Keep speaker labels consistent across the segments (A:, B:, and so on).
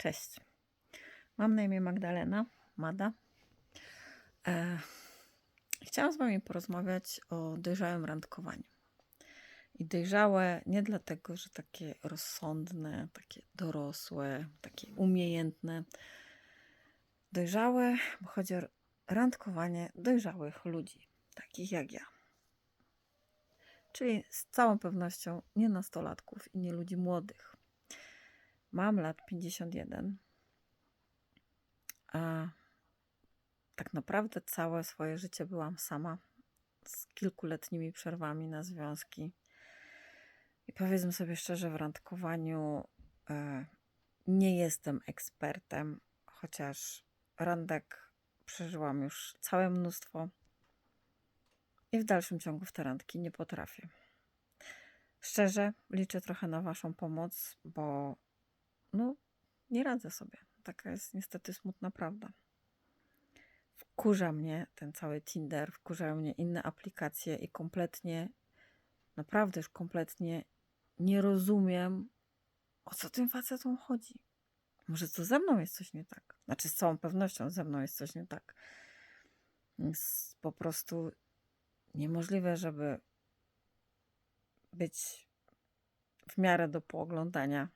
A: Cześć. Mam na imię Magdalena, Mada. E, chciałam z Wami porozmawiać o dojrzałym randkowaniu. I dojrzałe nie dlatego, że takie rozsądne, takie dorosłe, takie umiejętne. Dojrzałe, bo chodzi o randkowanie dojrzałych ludzi, takich jak ja. Czyli z całą pewnością nie nastolatków i nie ludzi młodych. Mam lat 51, a tak naprawdę całe swoje życie byłam sama z kilkuletnimi przerwami na związki. I powiedzmy sobie szczerze, w randkowaniu e, nie jestem ekspertem, chociaż randek przeżyłam już całe mnóstwo i w dalszym ciągu w te randki nie potrafię. Szczerze liczę trochę na Waszą pomoc, bo no, nie radzę sobie. Taka jest niestety smutna prawda. Wkurza mnie ten cały Tinder, wkurzają mnie inne aplikacje i kompletnie, naprawdę już kompletnie nie rozumiem, o co tym facetom chodzi. Może to ze mną jest coś nie tak. Znaczy, z całą pewnością ze mną jest coś nie tak. Jest po prostu niemożliwe, żeby być w miarę do pooglądania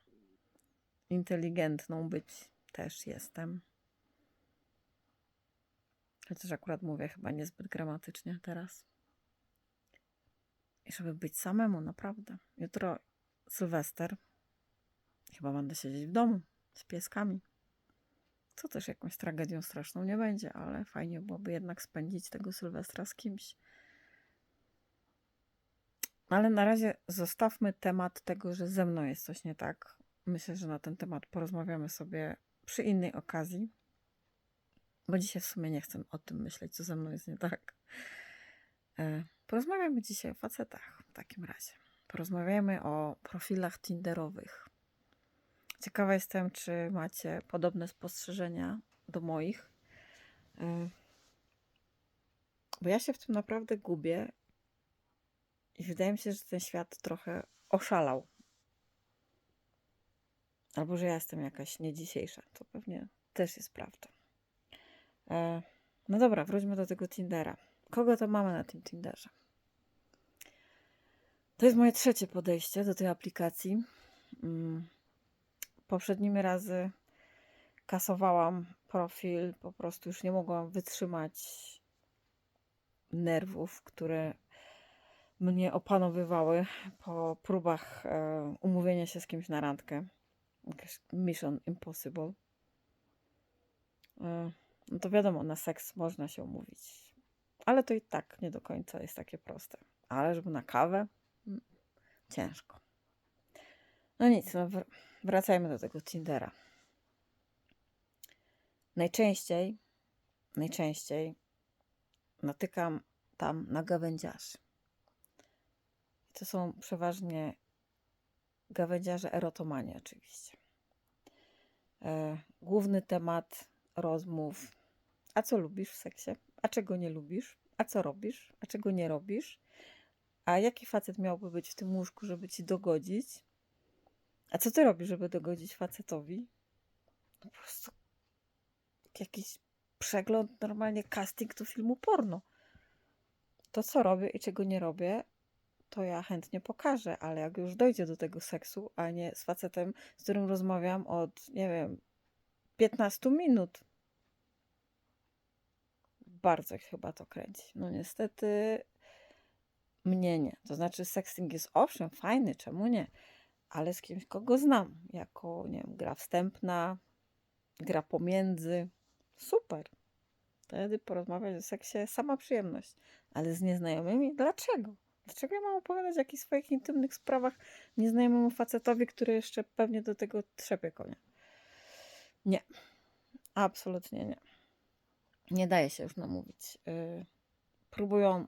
A: inteligentną być też jestem. Chociaż akurat mówię chyba niezbyt gramatycznie teraz. I żeby być samemu, naprawdę. Jutro Sylwester. Chyba będę siedzieć w domu z pieskami. Co też jakąś tragedią straszną nie będzie, ale fajnie byłoby jednak spędzić tego Sylwestra z kimś. Ale na razie zostawmy temat tego, że ze mną jest coś nie tak. Myślę, że na ten temat porozmawiamy sobie przy innej okazji, bo dzisiaj w sumie nie chcę o tym myśleć, co ze mną jest nie tak. E, porozmawiamy dzisiaj o facetach w takim razie. Porozmawiamy o profilach Tinderowych. Ciekawa jestem, czy macie podobne spostrzeżenia do moich. E, bo ja się w tym naprawdę gubię i wydaje mi się, że ten świat trochę oszalał. Albo że ja jestem jakaś nie dzisiejsza. To pewnie też jest prawda. E, no dobra, wróćmy do tego Tindera. Kogo to mamy na tym Tinderze? To jest moje trzecie podejście do tej aplikacji. Mm. Poprzednimi razy kasowałam profil, po prostu już nie mogłam wytrzymać nerwów, które mnie opanowywały po próbach e, umówienia się z kimś na randkę. Mission Impossible. E, no to wiadomo, na seks można się umówić. Ale to i tak nie do końca jest takie proste. Ale żeby na kawę? Mm, ciężko. No nic, no wracajmy do tego Tindera. Najczęściej, najczęściej natykam tam na gawędziarzy. To są przeważnie gawędziarze erotomanii oczywiście. E, główny temat rozmów. A co lubisz w seksie? A czego nie lubisz? A co robisz? A czego nie robisz? A jaki facet miałby być w tym łóżku, żeby ci dogodzić? A co ty robisz, żeby dogodzić facetowi? No po prostu jakiś przegląd, normalnie casting do filmu porno. To, co robię i czego nie robię, to ja chętnie pokażę, ale jak już dojdzie do tego seksu, a nie z facetem, z którym rozmawiam od, nie wiem, 15 minut. Bardzo chyba to kręci. No niestety mnie nie. To znaczy sexting jest owszem fajny, czemu nie? Ale z kimś, kogo znam, jako, nie wiem, gra wstępna, gra pomiędzy. Super. Wtedy porozmawiać o seksie sama przyjemność. Ale z nieznajomymi? Dlaczego? Dlaczego ja mam opowiadać o jakichś swoich intymnych sprawach nieznajomemu facetowi, który jeszcze pewnie do tego trzepie konia? Nie. Absolutnie nie. Nie daje się już namówić. Yy, próbują,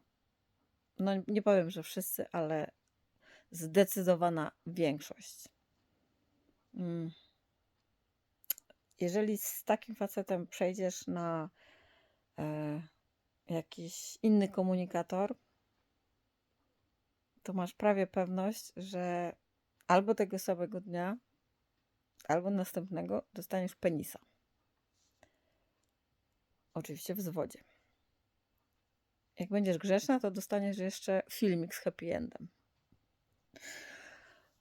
A: no nie powiem, że wszyscy, ale zdecydowana większość. Yy. Jeżeli z takim facetem przejdziesz na yy, jakiś inny komunikator, to masz prawie pewność, że albo tego samego dnia, albo następnego dostaniesz penisa. Oczywiście w zwodzie. Jak będziesz grzeczna, to dostaniesz jeszcze filmik z happy endem.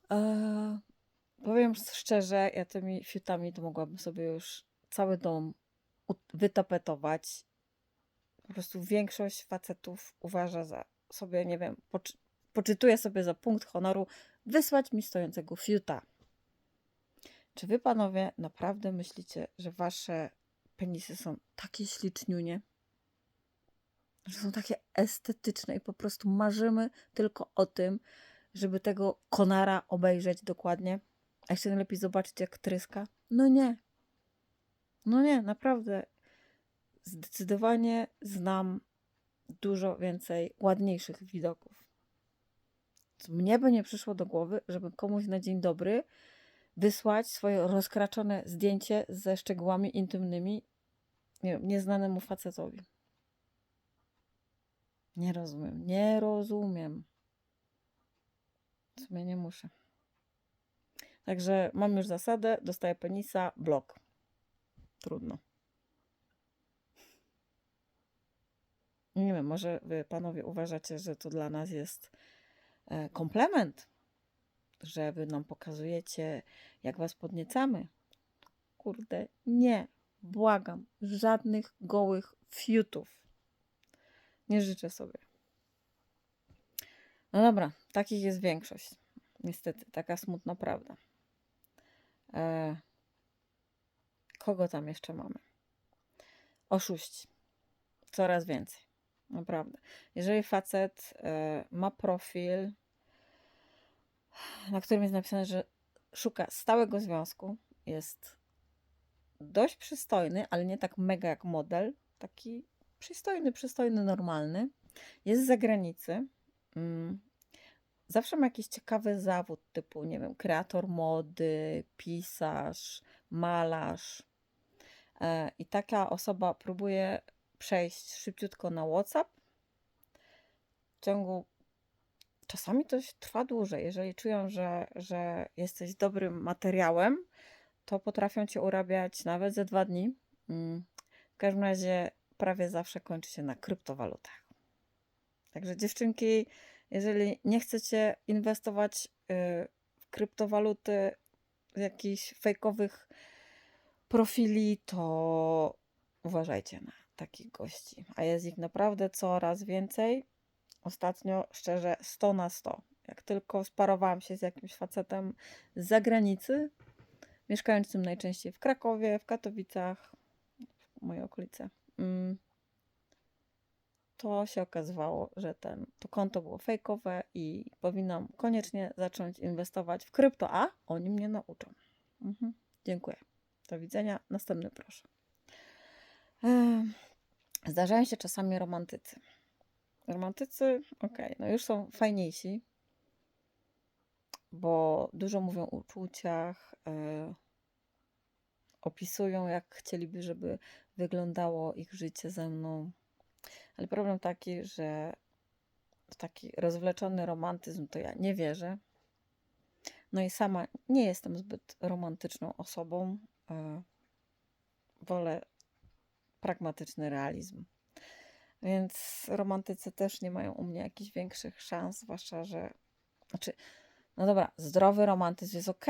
A: Eee, powiem szczerze, ja tymi fiutami to mogłabym sobie już cały dom wytapetować. Po prostu większość facetów uważa za sobie, nie wiem, poczy- poczytuje sobie za punkt honoru wysłać mi stojącego fiuta. Czy wy panowie naprawdę myślicie, że wasze penisy są takie śliczniunie? Że są takie estetyczne i po prostu marzymy tylko o tym, żeby tego konara obejrzeć dokładnie, a jeszcze najlepiej zobaczyć jak tryska? No nie. No nie, naprawdę. Zdecydowanie znam dużo więcej ładniejszych widoków. Mnie by nie przyszło do głowy, żeby komuś na dzień dobry wysłać swoje rozkraczone zdjęcie ze szczegółami intymnymi nie wiem, nieznanemu facetowi. Nie rozumiem, nie rozumiem. W sumie nie muszę. Także mam już zasadę, dostaję penisa, blok. Trudno. Nie wiem, może wy panowie uważacie, że to dla nas jest komplement, że wy nam pokazujecie, jak was podniecamy. Kurde, nie. Błagam, żadnych gołych fiutów. Nie życzę sobie. No dobra, takich jest większość. Niestety, taka smutna prawda. E, kogo tam jeszcze mamy? Oszuści. Coraz więcej. Naprawdę. Jeżeli facet e, ma profil, na którym jest napisane, że szuka stałego związku, jest dość przystojny, ale nie tak mega jak model, taki przystojny, przystojny, normalny, jest z zagranicy, mm, zawsze ma jakiś ciekawy zawód, typu, nie wiem, kreator mody, pisarz, malarz. E, I taka osoba próbuje przejść szybciutko na WhatsApp. W ciągu czasami to trwa dłużej. Jeżeli czują, że, że jesteś dobrym materiałem, to potrafią cię urabiać nawet ze dwa dni. Mm. W każdym razie prawie zawsze kończy się na kryptowalutach. Także dziewczynki, jeżeli nie chcecie inwestować y, w kryptowaluty z jakichś fejkowych profili, to uważajcie na takich gości. A jest ich naprawdę coraz więcej. Ostatnio, szczerze, 100 na 100. Jak tylko sparowałam się z jakimś facetem z zagranicy, mieszkającym najczęściej w Krakowie, w Katowicach, w mojej okolicy, mm, to się okazywało, że ten, to konto było fejkowe i powinnam koniecznie zacząć inwestować w krypto, a oni mnie nauczą. Mhm. Dziękuję. Do widzenia. Następny proszę. Zdarzają się czasami romantycy. Romantycy, okej, okay, no już są fajniejsi, bo dużo mówią o uczuciach, yy, opisują, jak chcieliby, żeby wyglądało ich życie ze mną. Ale problem taki, że w taki rozwleczony romantyzm to ja nie wierzę. No i sama nie jestem zbyt romantyczną osobą. Yy, wolę pragmatyczny realizm. Więc romantycy też nie mają u mnie jakichś większych szans, zwłaszcza, że. Znaczy, no dobra, zdrowy romantyzm jest ok,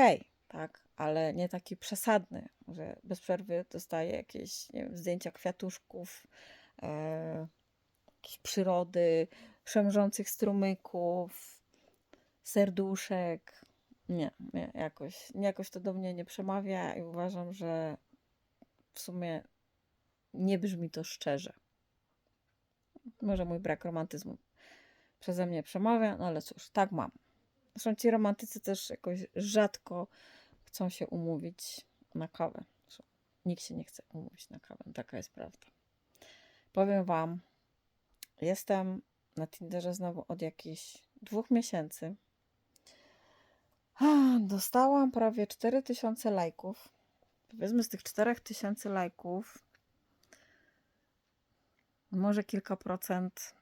A: tak, ale nie taki przesadny, że bez przerwy dostaje jakieś nie wiem, zdjęcia kwiatuszków, e, jakieś przyrody, szemrzących strumyków, serduszek. Nie, nie, jakoś, jakoś to do mnie nie przemawia i uważam, że w sumie nie brzmi to szczerze. Może mój brak romantyzmu przeze mnie przemawia, no ale cóż, tak mam. Zresztą ci romantycy też jakoś rzadko chcą się umówić na kawę. Zresztą nikt się nie chce umówić na kawę, taka jest prawda. Powiem Wam, jestem na Tinderze znowu od jakichś dwóch miesięcy. Dostałam prawie 4000 lajków. Powiedzmy z tych 4000 lajków może kilka procent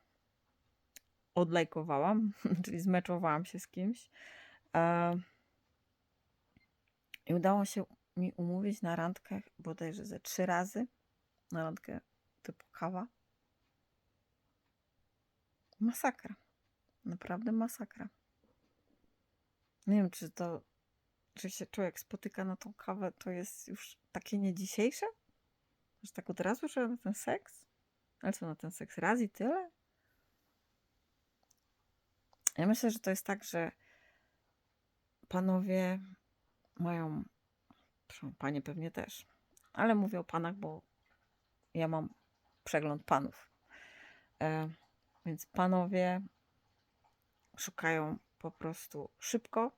A: odlajkowałam, czyli zmeczowałam się z kimś. E, I udało się mi umówić na randkę bodajże ze trzy razy. Na randkę typu kawa. Masakra. Naprawdę masakra. Nie wiem, czy to, czy się człowiek spotyka na tą kawę, to jest już takie nie dzisiejsze? Że tak od razu, że na ten seks? Ale co, na ten seks raz i tyle? Ja myślę, że to jest tak, że panowie mają, panie pewnie też, ale mówię o panach, bo ja mam przegląd panów. E, więc panowie szukają po prostu szybko.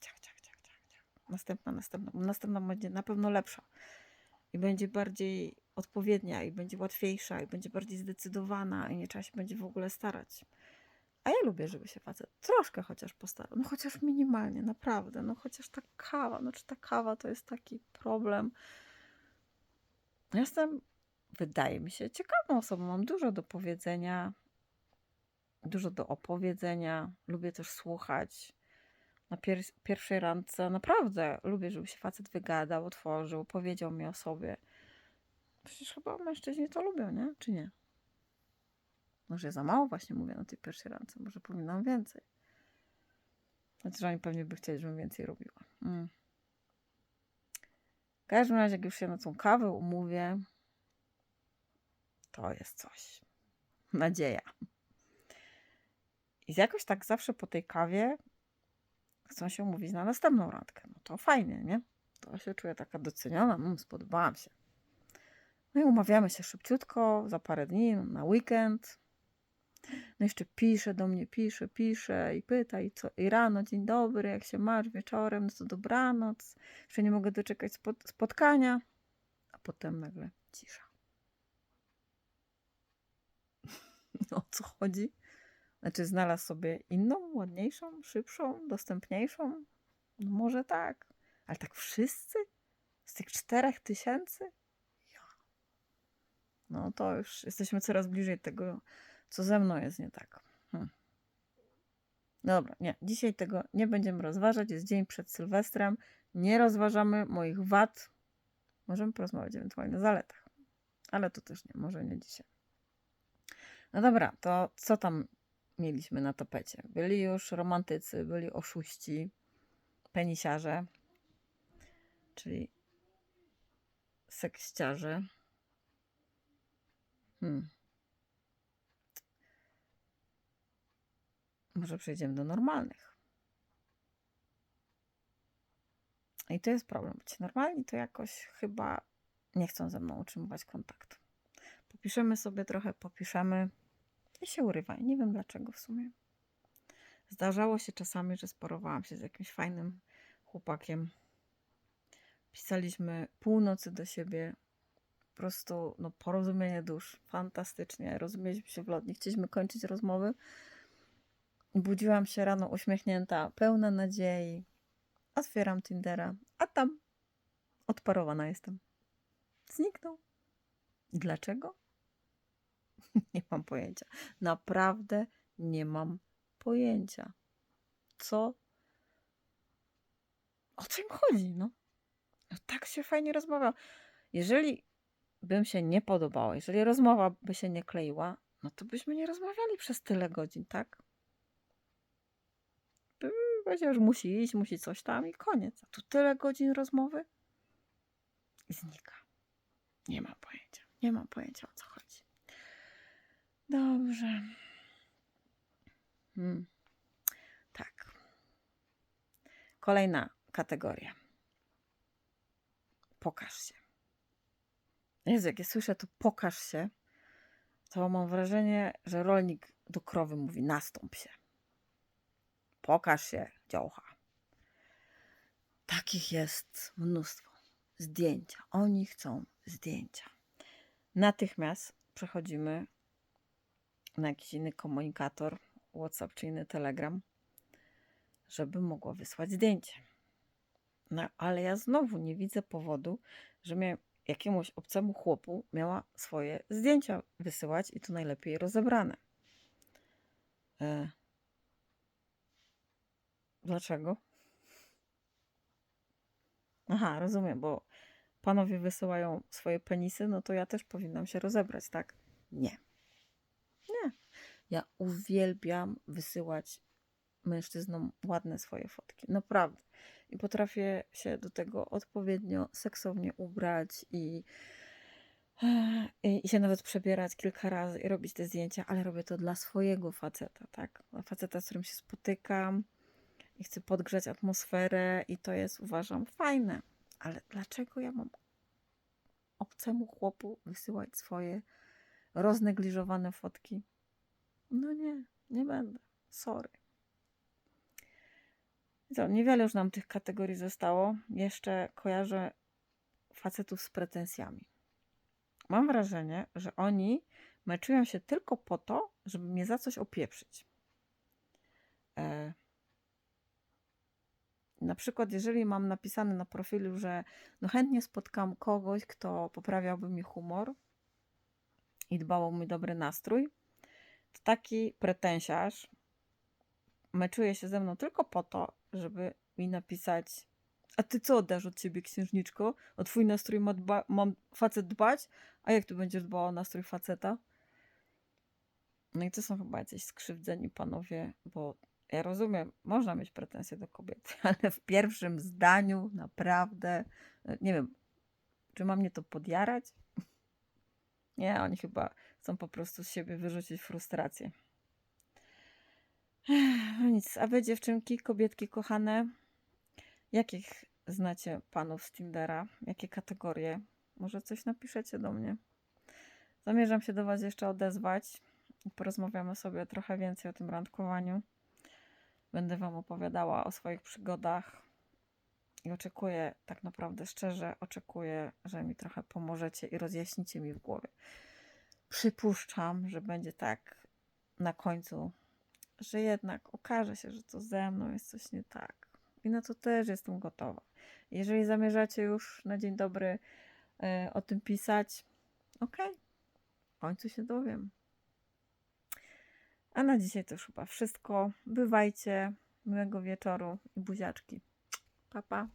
A: Ciach, ciach, ciach, ciach, ciach. Następna, następna. Następna będzie na pewno lepsza. I będzie bardziej odpowiednia, i będzie łatwiejsza, i będzie bardziej zdecydowana, i nie trzeba się będzie w ogóle starać. A ja lubię, żeby się facet troszkę chociaż postarał. No chociaż minimalnie, naprawdę. No chociaż ta kawa. No czy ta kawa to jest taki problem. Ja Jestem, wydaje mi się, ciekawą osobą. Mam dużo do powiedzenia, dużo do opowiedzenia. Lubię też słuchać. Na pier- pierwszej randce naprawdę lubię, żeby się facet wygadał, otworzył, powiedział mi o sobie. Przecież chyba mężczyźni to lubią, nie? Czy nie? Może ja za mało właśnie mówię na tej pierwszej randce. Może powinnam więcej. Znaczy, że oni pewnie by chcieli, żebym więcej robiła. Mm. W każdym razie, jak już się na tą kawę umówię, to jest coś. Nadzieja. I jakoś tak zawsze po tej kawie chcą się umówić na następną randkę. No to fajnie, nie? To się czuję taka doceniona. Mm, spodobałam się. No i umawiamy się szybciutko, za parę dni, na weekend. No jeszcze pisze do mnie, pisze, pisze i pyta i, co, i rano, dzień dobry, jak się masz, wieczorem, no to dobranoc. Jeszcze nie mogę doczekać spot- spotkania. A potem nagle cisza. o co chodzi? Znaczy znalazł sobie inną, ładniejszą, szybszą, dostępniejszą? No może tak. Ale tak wszyscy? Z tych czterech tysięcy? No to już jesteśmy coraz bliżej tego, co ze mną jest nie tak. Hm. Dobra, nie. Dzisiaj tego nie będziemy rozważać. Jest dzień przed Sylwestrem. Nie rozważamy moich wad. Możemy porozmawiać ewentualnie o zaletach. Ale to też nie, może nie dzisiaj. No dobra, to co tam mieliśmy na tapecie? Byli już romantycy, byli oszuści, penisiarze, czyli sekściarze. Hmm. Może przejdziemy do normalnych. I to jest problem. Ci normalni to jakoś chyba nie chcą ze mną utrzymywać kontaktu. Popiszemy sobie trochę, popiszemy i się urywa. I nie wiem dlaczego w sumie. Zdarzało się czasami, że sparowałam się z jakimś fajnym chłopakiem. Pisaliśmy północy do siebie. Prostu no, porozumienie dusz. Fantastycznie. Rozumieliśmy się w lot. Nie chcieliśmy kończyć rozmowy. Budziłam się rano uśmiechnięta, pełna nadziei. Otwieram Tindera, a tam odparowana jestem. Zniknął. Dlaczego? nie mam pojęcia. Naprawdę nie mam pojęcia. Co? O czym chodzi, no? no tak się fajnie rozmawia. Jeżeli bym się nie podobała, jeżeli rozmowa by się nie kleiła, no to byśmy nie rozmawiali przez tyle godzin, tak? By powiedział, że musi iść, musi coś tam i koniec. A tu tyle godzin rozmowy i znika. Nie mam pojęcia. Nie mam pojęcia o co chodzi. Dobrze. Hmm. Tak. Kolejna kategoria. Pokaż się. Jezu, jak ja słyszę to pokaż się, to mam wrażenie, że rolnik do krowy mówi nastąp się. Pokaż się, działcha. Takich jest mnóstwo. Zdjęcia. Oni chcą zdjęcia. Natychmiast przechodzimy na jakiś inny komunikator, WhatsApp czy inny Telegram, żeby mogła wysłać zdjęcie. No, ale ja znowu nie widzę powodu, że mnie jakiemuś obcemu chłopu miała swoje zdjęcia wysyłać i to najlepiej rozebrane. E... Dlaczego? Aha, rozumiem, bo panowie wysyłają swoje penisy, no to ja też powinnam się rozebrać, tak? Nie. Nie. Ja uwielbiam wysyłać mężczyznom ładne swoje fotki. Naprawdę. I potrafię się do tego odpowiednio seksownie ubrać i, i, i się nawet przebierać kilka razy i robić te zdjęcia, ale robię to dla swojego faceta, tak? Dla faceta, z którym się spotykam i chcę podgrzać atmosferę i to jest, uważam, fajne. Ale dlaczego ja mam obcemu chłopu wysyłać swoje roznegliżowane fotki? No nie, nie będę. Sorry. Co, niewiele już nam tych kategorii zostało. Jeszcze kojarzę facetów z pretensjami. Mam wrażenie, że oni meczują się tylko po to, żeby mnie za coś opieprzyć. E, na przykład, jeżeli mam napisane na profilu, że no chętnie spotkam kogoś, kto poprawiałby mi humor i dbał o mój dobry nastrój, to taki pretensjarz meczuje się ze mną tylko po to, żeby mi napisać a ty co oddasz od ciebie, księżniczko? O twój nastrój ma, dba- mam facet dbać? A jak ty będziesz dbała o nastrój faceta? No i to są chyba jacyś skrzywdzeni panowie, bo ja rozumiem, można mieć pretensje do kobiety, ale w pierwszym zdaniu naprawdę, e, nie wiem, czy mam mnie to podjarać? Nie, oni chyba chcą po prostu z siebie wyrzucić frustrację. No nic, a wy dziewczynki, kobietki kochane, jakich znacie panów z Tindera? Jakie kategorie? Może coś napiszecie do mnie. Zamierzam się do was jeszcze odezwać i porozmawiamy sobie trochę więcej o tym randkowaniu. Będę wam opowiadała o swoich przygodach i oczekuję, tak naprawdę szczerze, oczekuję, że mi trochę pomożecie i rozjaśnicie mi w głowie. Przypuszczam, że będzie tak na końcu, że jednak okaże się, że to ze mną jest coś nie tak. I na to też jestem gotowa. Jeżeli zamierzacie już na dzień dobry e, o tym pisać, okej, w końcu się dowiem. A na dzisiaj to już chyba wszystko. Bywajcie, miłego wieczoru i buziaczki. Pa, pa.